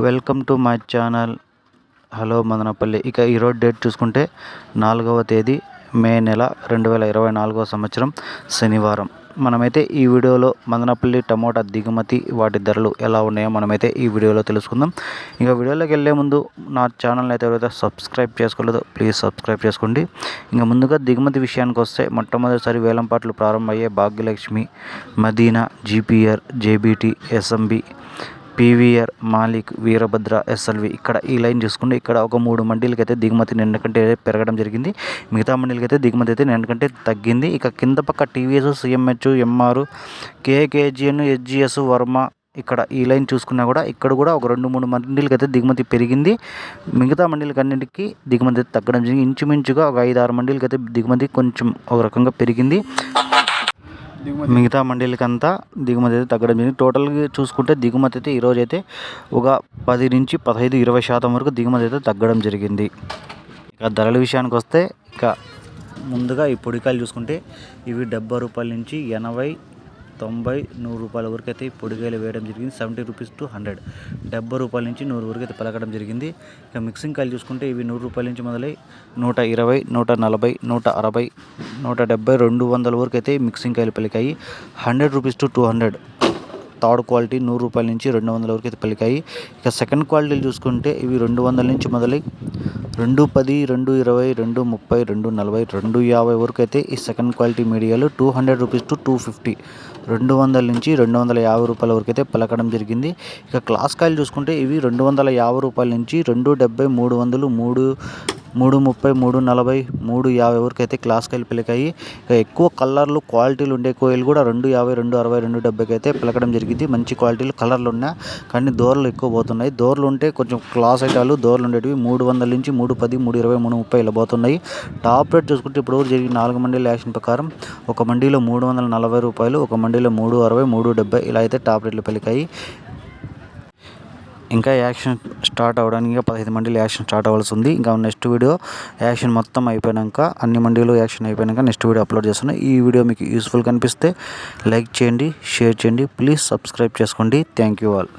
Welcome to my channel. Hello Madanapalli. ఇక ఈరోజు date చూసుకుంటే నాలుగవ తేదీ మే నెల రెండు వేల ఇరవై నాలుగవ సంవత్సరం శనివారం. మనమైతే ఈ వీడియోలో మదనపల్లి టమోటా దిగుమతి వాటి ధరలు ఎలా ఉన్నాయో మనమైతే ఈ వీడియోలో తెలుసుకుందాం. ఇంకా వీడియోలోకి వెళ్ళే ముందు నా ఛానల్ని అయితే ఎవరైతే సబ్స్క్రైబ్ చేసుకోలేదో ప్లీజ్ సబ్స్క్రైబ్ చేసుకోండి. ఇంకా ముందుగా దిగుమతి విషయానికి వస్తే మొట్టమొదటిసారి వేలంపాట్లు ప్రారంభమయ్యే Bhagyalakshmi Madina GPR JBT SMB PVR Malik Veerabhadra SLV. ఇక్కడ ఈ లైన్ చూసుకుంటే ఇక్కడ ఒక మూడు మండీలకి అయితే దిగుమతి నిన్నకంటే పెరగడం జరిగింది. మిగతా మండీలకి అయితే దిగుమతి అయితే నిన్నకంటే తగ్గింది. ఇక కింద పక్క TVS CMH MR KKGN HGS Varma ఇక్కడ ఈ లైన్ చూసుకున్నా కూడా ఇక్కడ కూడా ఒక రెండు మూడు మండీలకి అయితే దిగుమతి పెరిగింది. మిగతా మండీలకి అన్నింటికి దిగుమతి తగ్గడం జరిగింది. ఇంచుమించుగా ఒక ఐదు ఆరు మండీలకి అయితే దిగుమతి కొంచెం ఒక రకంగా పెరిగింది. మిగతా మండీలకంతా దిగుమతి అయితే తగ్గడం జరిగింది. టోటల్గా చూసుకుంటే దిగుమతి అయితే ఈరోజు అయితే ఒక పది నుంచి పదహైదు ఇరవై శాతం వరకు దిగుమతి అయితే తగ్గడం జరిగింది. ఇక ధరల విషయానికి వస్తే ఇక ముందుగా ఈ పొడికాయలు చూసుకుంటే ఇవి డెబ్బై రూపాయల నుంచి ఎనభై తొంభై నూరు రూపాయల వరకు అయితే పొడికాయలు వేయడం జరిగింది. Seventy rupees to hundred. డెబ్బై రూపాయల నుంచి నూరు వరకు అయితే పలకడం జరిగింది. ఇక మిక్సింగ్ కాయలు చూసుకుంటే ఇవి నూరు రూపాయల నుంచి మొదలై నూట ఇరవై నూట నలభై నూట అరవై నూట డెబ్బై రెండు వందల వరకు అయితే మిక్సింగ్ కాయలు పలికాయి. Hundred rupees to two hundred. Third quality నూరు రూపాయల నుంచి రెండు వందల వరకు అయితే పలికాయి. ఇక సెకండ్ క్వాలిటీలు చూసుకుంటే ఇవి రెండు వందల నుంచి మొదలై రెండు పది రెండు ఇరవై రెండు ముప్పై రెండు నలభై రెండు యాభై వరకు అయితే ఈ సెకండ్ క్వాలిటీ మీడియాలు two hundred rupees to two fifty రెండు వందల నుంచి రెండు వందల యాభై రూపాయల వరకు అయితే పలకడం జరిగింది. ఇక క్లాస్ కాయలు చూసుకుంటే ఇవి రెండు వందల యాభై రూపాయల నుంచి రెండు డెబ్బై మూడు వందలు మూడు మూడు ముప్పై మూడు నలభై మూడు యాభై వరకు అయితే క్లాస్ కాయలు పిలకాయి ఎక్కువ కలర్లు క్వాలిటీలు ఉండే కోయిలు కూడా రెండు యాభై రెండు అరవై రెండు డెబ్బైకి అయితే పిలకడం జరిగింది. మంచి క్వాలిటీలు కలర్లు ఉన్నాయి కానీ దోరలు ఎక్కువ పోతున్నాయి. దోరలు ఉంటే కొంచెం క్లాస్ ఐటాలు దోరలు ఉండేటివి. మూడు వందల నుంచి మూడు పది మూడు ఇరవై మూడు ముప్పై ఇలా పోతున్నాయి. టాప్ రేట్ చూసుకుంటే ఇప్పుడు జరిగిన నాలుగు మండీల యాక్షన్ ప్రకారం ఒక మండీలో మూడు వందల నలభై రూపాయలు ఒక మండీలో మూడు అరవై మూడు డెబ్బై ఇలా అయితే టాప్ రేట్లు పెలికాయి. ఇంకా యాక్షన్ స్టార్ట్ అవ్వడానికి పదహైదు మండీలు యాక్షన్ స్టార్ట్ అవ్వాల్సి ఉంది. ఇంకా నెక్స్ట్ వీడియో యాక్షన్ మొత్తం అయిపోయాక అన్ని మండీలు యాక్షన్ అయిపోయాక నెక్స్ట్ వీడియో అప్లోడ్ చేస్తున్నాను ఈ వీడియో మీకు యూస్ఫుల్ కనిపిస్తే లైక్ చేయండి షేర్ చేయండి ప్లీజ్ సబ్స్క్రైబ్ చేసుకోండి. Thank you all.